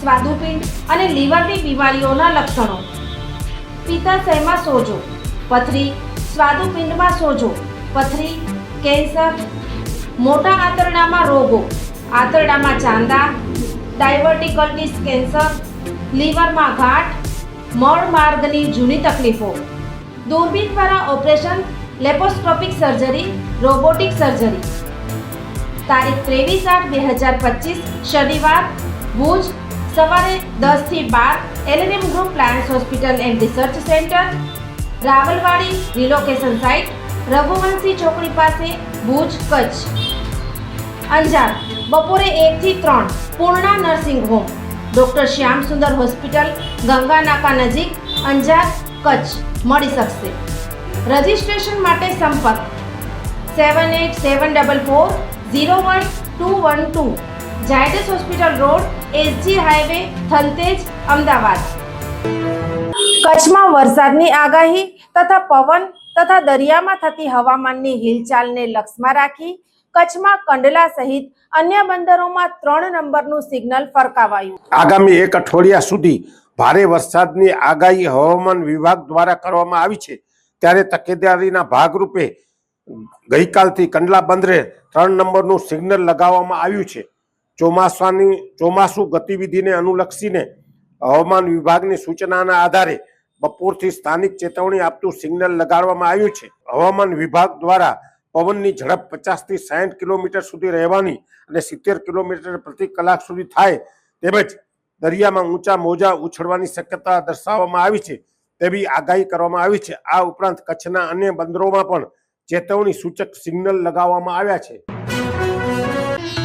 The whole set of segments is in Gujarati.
સ્વાદુપિંડ અને લીવરની બીમારીઓના લક્ષણો. પિત્તાશયમાં સોજો? પથરી સ્વાદુપિંડમાં સોજો. પથરી, કેન્સર, મોટા આંતરડામાં રોગો. આંતરડામાં ચાંદા, ડાયવર્ટિકલ્ટીસ કેન્સર, લીવરમાં ગાંઠ મળ માર્ગની જૂની તકલીફો. દૂરબીન દ્વારા operation, laparoscopic surgery, robotic surgery. તારીખ ત્રેવીસ આઠ બે હજાર પચીસ, શનિવાર, ભુજ સવારે દસથી બાર LNM group પ્લાયન્સ hospital and research centre Rawalwadi relocation site Raghuvanshi ચોકડી પાસે ભુજ, કચ્છ. અંજાર, બપોરે એકથી ત્રણ Purna nursing home, doctor Shyam Sundar hospital, Ganga નાકા નજીક, અંજાર, કચ્છ. મળી શકશે. રજિસ્ટ્રેશન માટે સંપર્ક. Seven eight seven double four zero one two one two. Zydus hospital road SG highway Thaltej Ahmedabad. કચ્છમાં વરસાદની આગાહી તથા પવન તથા દરિયામાં થતી હવામાનની હિલચાલને લક્ષમાં રાખી કચ્છમાં કંડલા સહિત અન્ય બંદરોમાં ત્રણ નંબરનું સિગ્નલ ફરકાવાયું. આગામી એક અઠવાડિયા સુધી ભારે વરસાદની આગાહી હવામાન વિભાગ દ્વારા કરવામાં આવી છે. ત્યારે તકેદારીના ભાગરૂપે ગઈકાલથી કંડલા બંદરે ત્રણ નંબરનું સિગ્નલ લગાવવામાં આવ્યું છે. ચોમાસાની ચોમાસુ ગતિવિધિને અનુલક્ષીને હવામાન વિભાગની સૂચનાના આધારે બપોરથી સ્થાનિક ચેતવણી આપતું સિગ્નલ લગાડવામાં આવ્યું છે. હવામાન વિભાગ દ્વારા પવનની ઝડપ પચાસથી સાઠ કિલોમીટર સુધી રહેવાની અને સિત્તેર કિલોમીટર પ્રતિ કલાક સુધી થાય તેમજ દરિયામાં ઊંચા મોજા ઉછળવાની શક્યતા દર્શાવવામાં આવી છે તેવી આગાહી કરવામાં આવી છે. આ ઉપરાંત કચ્છના અન્ય બંદરોમાં પણ ચેતવણી સૂચક સિગ્નલ લગાવવામાં આવ્યા છે.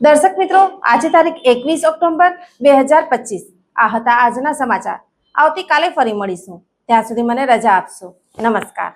દર્શક મિત્રો, આજે તારીખ એકવીસ ઓક્ટોબર બે હજાર પચીસ. આ હતા આજના સમાચાર. આવતીકાલે ફરી મળીશું. ત્યાં સુધી મને રજા આપશો. નમસ્કાર.